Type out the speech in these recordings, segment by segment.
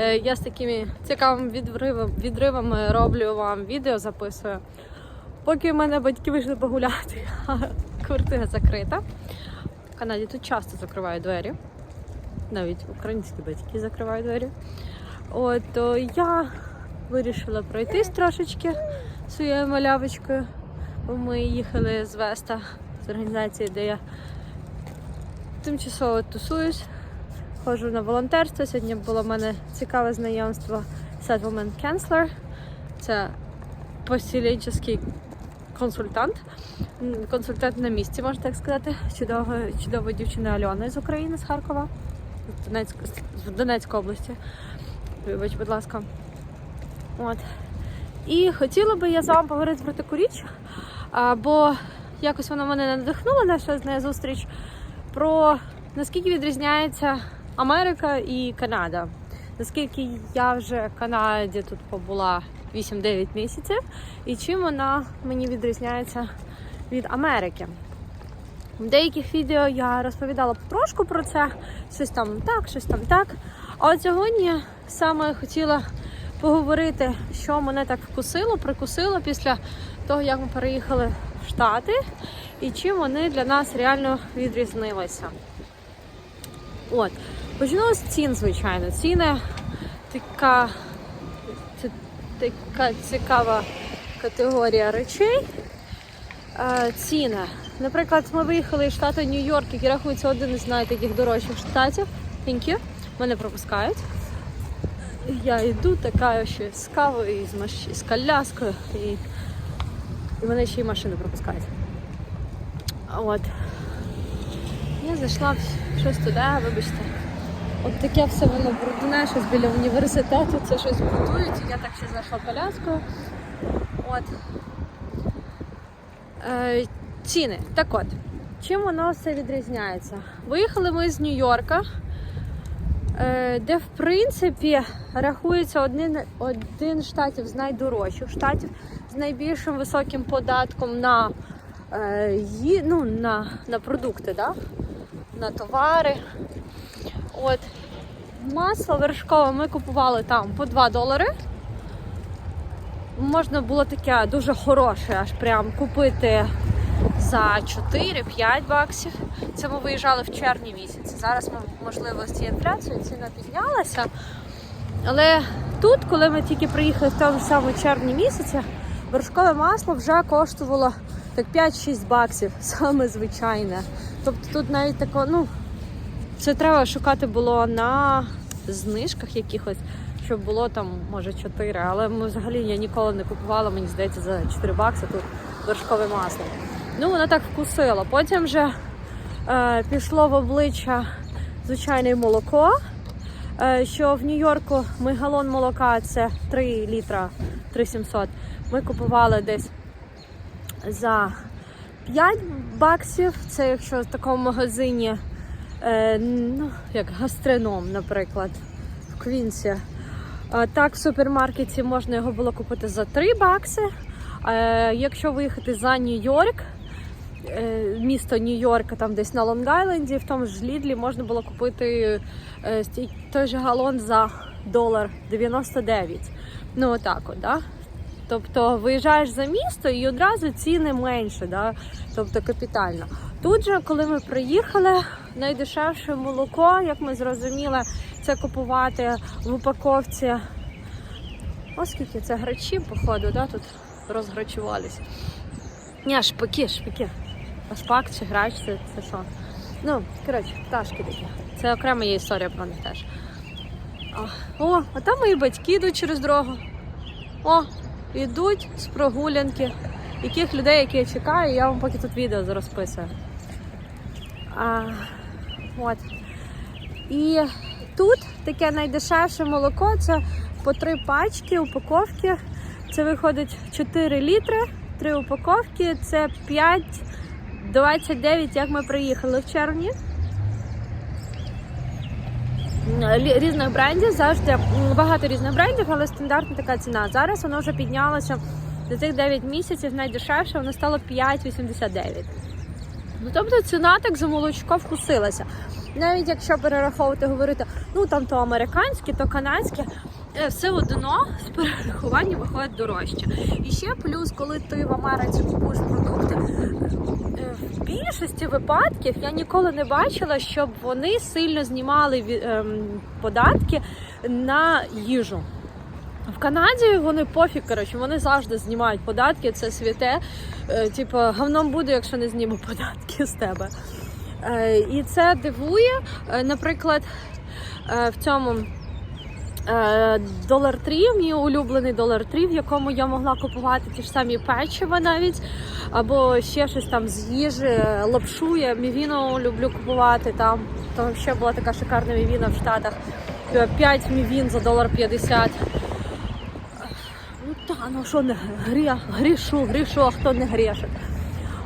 Е, Я з такими цікавими відривами, роблю вам відео, записую. Поки в мене батьки вийшли погуляти, а квартира закрита. В Канаді тут часто закривають двері. Навіть українські батьки закривають двері. От то я вирішила пройтись трошечки своєю малявочкою. Бо Ми їхали з Веста з організації, де я тимчасово тусуюсь. Ходжу на волонтерство. Сьогодні було в мене цікаве знайомство Settlement Counselor. Це поселенческий консультант. Консультант на місці, можна так сказати. Чудова, чудова дівчина Альона з України, з Харкова, з Донецької, з Донецької області. Вибач, будь ласка. От. І хотіла би я з вами поговорити про таку річ, бо якось вона мене надихнула наша з нею зустріч про наскільки відрізняється Америка і Канада. Наскільки я вже в Канаді тут побула 8-9 місяців, і чим вона мені відрізняється від Америки. В деяких відео я розповідала трошку про це, щось там так, щось там так. А от сьогодні саме хотіла поговорити, що мене так вкусило, прикусило після того, як ми переїхали в Штати, і чим вони для нас реально відрізнилися. От, почну з цін, звичайно. Ціни така, така цікава категорія речей. Е, ціни. Наприклад, ми виїхали із штату Нью-Йорк, який рахується один із найтаких дорожчих штатів. Thank you. Мене пропускають. Я йду така ще з кавою, з, маш... з коляскою, і... і мене ще й машину пропускають. От. Я зайшла щось туди, вибачте. От таке все воно брудне, щось біля університету, це щось будують. Я так ще зайшла коляскою. От. Е, ціни. Так от, чим воно все відрізняється? Виїхали ми з Нью-Йорка, е, де в принципі рахується один, один штатів з найдорожчих штатів з найбільшим високим податком на, е, ну, на, на продукти, да? на товари. От. Масло вершкове ми купували там по 2 долари. Можна було таке дуже хороше, аж прям купити за 4-5 баксів. Це ми виїжджали в червні місяці. Зараз ми, можливо, з цією інфляцією ціна піднялася. Але тут, коли ми тільки приїхали в тому самому червні місяці, вершкове масло вже коштувало так 5-6 баксів, саме звичайне. Тобто тут навіть тако, ну, це треба шукати було на знижках якихось, щоб було там, може, 4. Але ми взагалі я ніколи не купувала, мені здається, за 4 бакси тут вершкове масло. Ну, воно так вкусило. Потім вже е, пішло в обличчя звичайне молоко. Е, що в Нью-Йорку ми галон молока це 3 літра 3700. Ми купували десь за 5 баксів. Це якщо в такому магазині, е, ну, як гастроном, наприклад, в Квінсі. А так, в супермаркеті можна його було купити за 3 бакси. Е, якщо виїхати за Нью-Йорк, е, місто Нью-Йорка, там десь на Лонг-Айленді, в тому ж Лідлі можна було купити е, той же галон за долар 99. Ну, отак от, да? Тобто виїжджаєш за місто і одразу ціни менше, да? тобто капітально. Тут же, коли ми приїхали, найдешевше молоко, як ми зрозуміли, це купувати в упаковці. Оскільки це грачі, походу, да? тут розграчувались. Ні, шпаки, шпаки. А шпак чи грач, це, це що? Ну, коротше, пташки такі. Це окрема є історія про них теж. А, О, а там мої батьки йдуть через дорогу. О, йдуть з прогулянки. Яких людей, які я чекаю, я вам поки тут відео розписую. А, от. І тут таке найдешевше молоко це по три пачки упаковки. Це виходить 4 літри, три упаковки, це 5,29, як ми приїхали в червні. Різних брендів завжди багато різних брендів, але стандартна така ціна. Зараз воно вже піднялося за цих 9 місяців найдешевше, воно стало 5,89. Ну тобто ціна так за молочко вкусилася. навіть якщо перераховувати, говорити, ну там то американське, то канадське, е, все одно з перерахування виходить дорожче. І ще плюс, коли ти в Америці купуєш продукти, е, в більшості випадків я ніколи не бачила, щоб вони сильно знімали ем, податки на їжу. В Канаді вони пофіг, коротше, вони завжди знімають податки, це святе. Е, типу, говном буде, якщо не зніму податки з тебе. Е, і це дивує. Е, наприклад, в цьому Dollar Tree, мій улюблений Dollar Tree, в якому я могла купувати ті ж самі печива навіть, або ще щось там з їжі, лапшу, я мівіну люблю купувати там. Там ще була така шикарна мівіна в Штатах. 5 мівін за долар 50. Та, ну що не грі, грішу, грішу, а хто не грішить.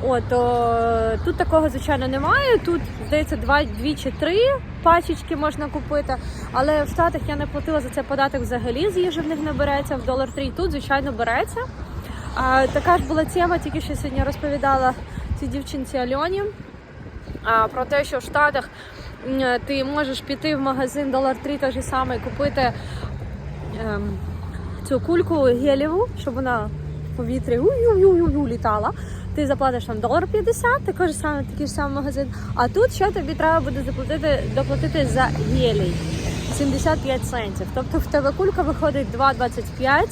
От, о, тут такого, звичайно, немає. Тут, здається, два, дві чи три пачечки можна купити. Але в Штатах я не платила за це податок взагалі, з їжі в них не береться, в долар 3 тут, звичайно, береться. А, така ж була тема, тільки що сьогодні розповідала цій дівчинці Альоні. А, про те, що в Штатах ти можеш піти в магазин долар 3 той же самий, купити ем, цю кульку гелєву, щоб вона в повітрі у-ю-ю-ю літала. Ти заплатиш там долар 50, такий ж самий, такий ж самий магазин. А тут що тобі треба буде заплатити, доплатити за гелій 75 центів. Тобто в тебе кулька виходить 2,25,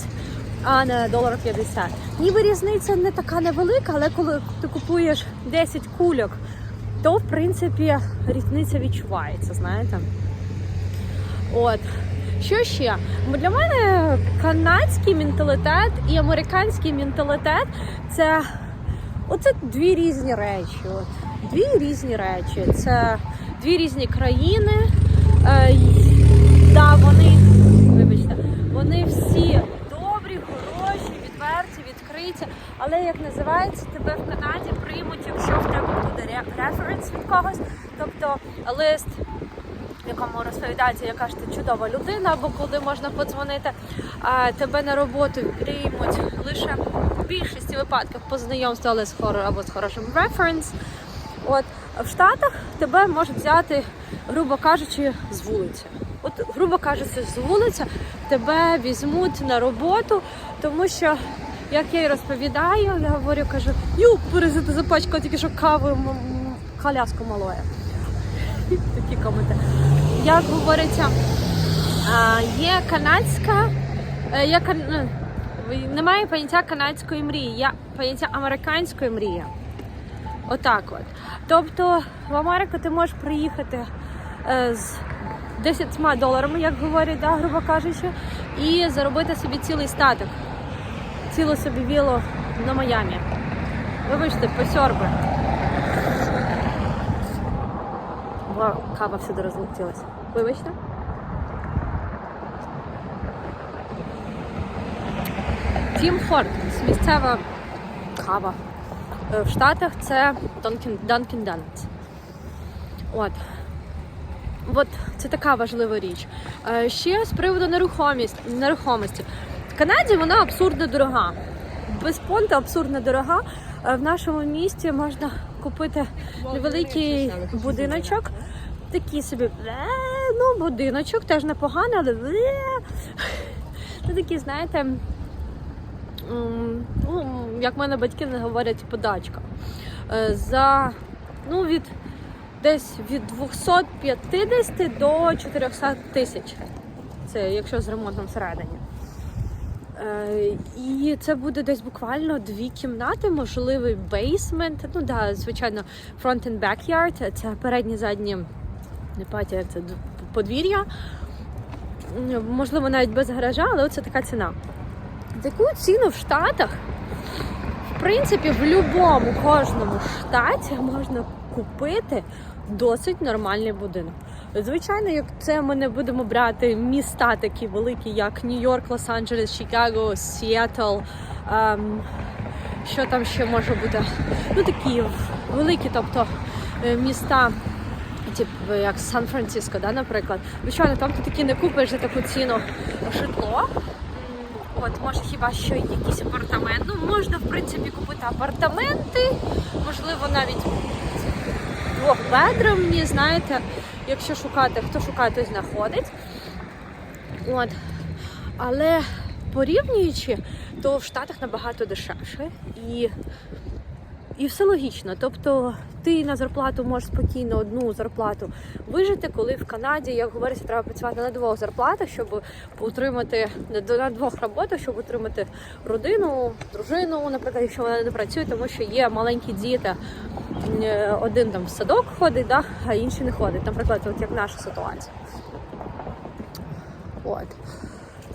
а не долар 50. Ніби різниця не така невелика, але коли ти купуєш 10 кульок, то в принципі різниця відчувається, знаєте. От. Що ще? Для мене канадський менталітет і американський менталітет це оце дві різні речі. От. Дві різні речі. Це дві різні країни. Е, да, вони, вибачте, вони всі добрі, хороші, відверті, відкриті. Але як називається, тебе в Канаді приймуть, якщо в тебе буде референс від когось, тобто лист в якому розповідається, яка ж ти чудова людина, або куди можна подзвонити. Тебе на роботу приймуть лише в більшості випадків по знайомству, але з хоро або з хорошим референс. От в Штатах тебе можуть взяти, грубо кажучи, з вулиці. От, грубо кажучи, з вулиці тебе візьмуть на роботу, тому що. Як я й розповідаю, я говорю, кажу, ю, перезити запачкала тільки що м- коляску малою такі коменти. Як говориться, є канадська, е, є кан... ну, немає поняття канадської мрії, є поняття американської мрії. Отак от. Тобто в Америку ти можеш приїхати е, з 10 доларами, як говорять, да, грубо кажучи, і заробити собі цілий статок, цілу собі вілу на Майамі. Вибачте, посьорби. Бо кава всюди розлетілася. Вибачте. Тім Хортонс, місцева кава. Е, В Штатах це Dunkin' Donuts. От. От це така важлива річ. Е, Ще з приводу нерухомості. В Канаді вона абсурдно дорога. Без понту абсурдно дорога. Е, В нашому місті можна купити невеликий будиночок. Такий собі, е, ну, будиночок теж непоганий, але е. ну, такі, знаєте, ну, як в мене батьки не говорять, подачка. Е, За ну, від десь від 250 до 400 тисяч. Це якщо з ремонтом всередині. Е, І це буде десь буквально дві кімнати, можливий бейсмент. Ну да, звичайно, front and backyard, це передні задні не патія, це подвір'я. Можливо, навіть без гаража, але оце така ціна. Таку ціну в Штатах, в принципі, в будь-якому кожному штаті можна купити досить нормальний будинок. Звичайно, як це ми не будемо брати міста такі великі, як Нью-Йорк, Лос-Анджелес, Чикаго, Сіетл. ем, що там ще може бути? Ну такі великі, тобто е, міста. Типу, як Сан-Франциско, да, наприклад. Звичайно, там ти таки не купиш за таку ціну житло. От, може, хіба що якийсь апартамент. Ну, можна, в принципі, купити апартаменти, можливо, навіть двохбедромні, знаєте, якщо шукати, хто шукає, той знаходить. От. Але порівнюючи, то в Штатах набагато дешевше і, і все логічно. Тобто ти на зарплату можеш спокійно одну зарплату вижити, коли в Канаді, як говориться, треба працювати на двох зарплатах, щоб утримати на- двох роботах, щоб утримати родину, дружину, наприклад, якщо вона не працює, тому що є маленькі діти. Е, Один там в садок ходить, да, а інший не ходить. Наприклад, от як наша ситуація. От.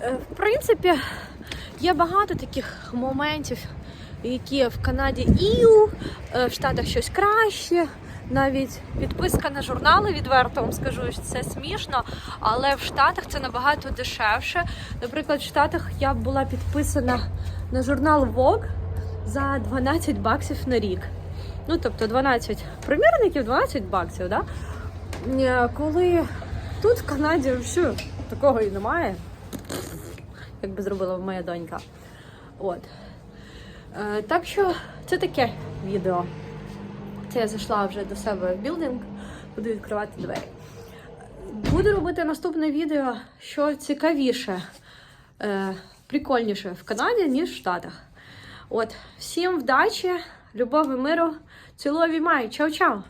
Е, В принципі, є багато таких моментів, які в Канаді іу, е, в Штатах щось краще. Навіть підписка на журнали, відверто вам скажу, що це смішно, але в Штатах це набагато дешевше. Наприклад, в Штатах я була підписана на журнал Vogue за 12 баксів на рік. Ну, тобто 12 примірників, 12 баксів, да? Е, Коли тут в Канаді що, такого і немає, як би зробила моя донька. От. Е, так що це таке відео. Це я зайшла вже до себе в білдинг, буду відкривати двері. Буду робити наступне відео, що цікавіше, е, прикольніше в Канаді, ніж в Штатах. От, всім вдачі, любові, миру, цілові маю. Чао-чао!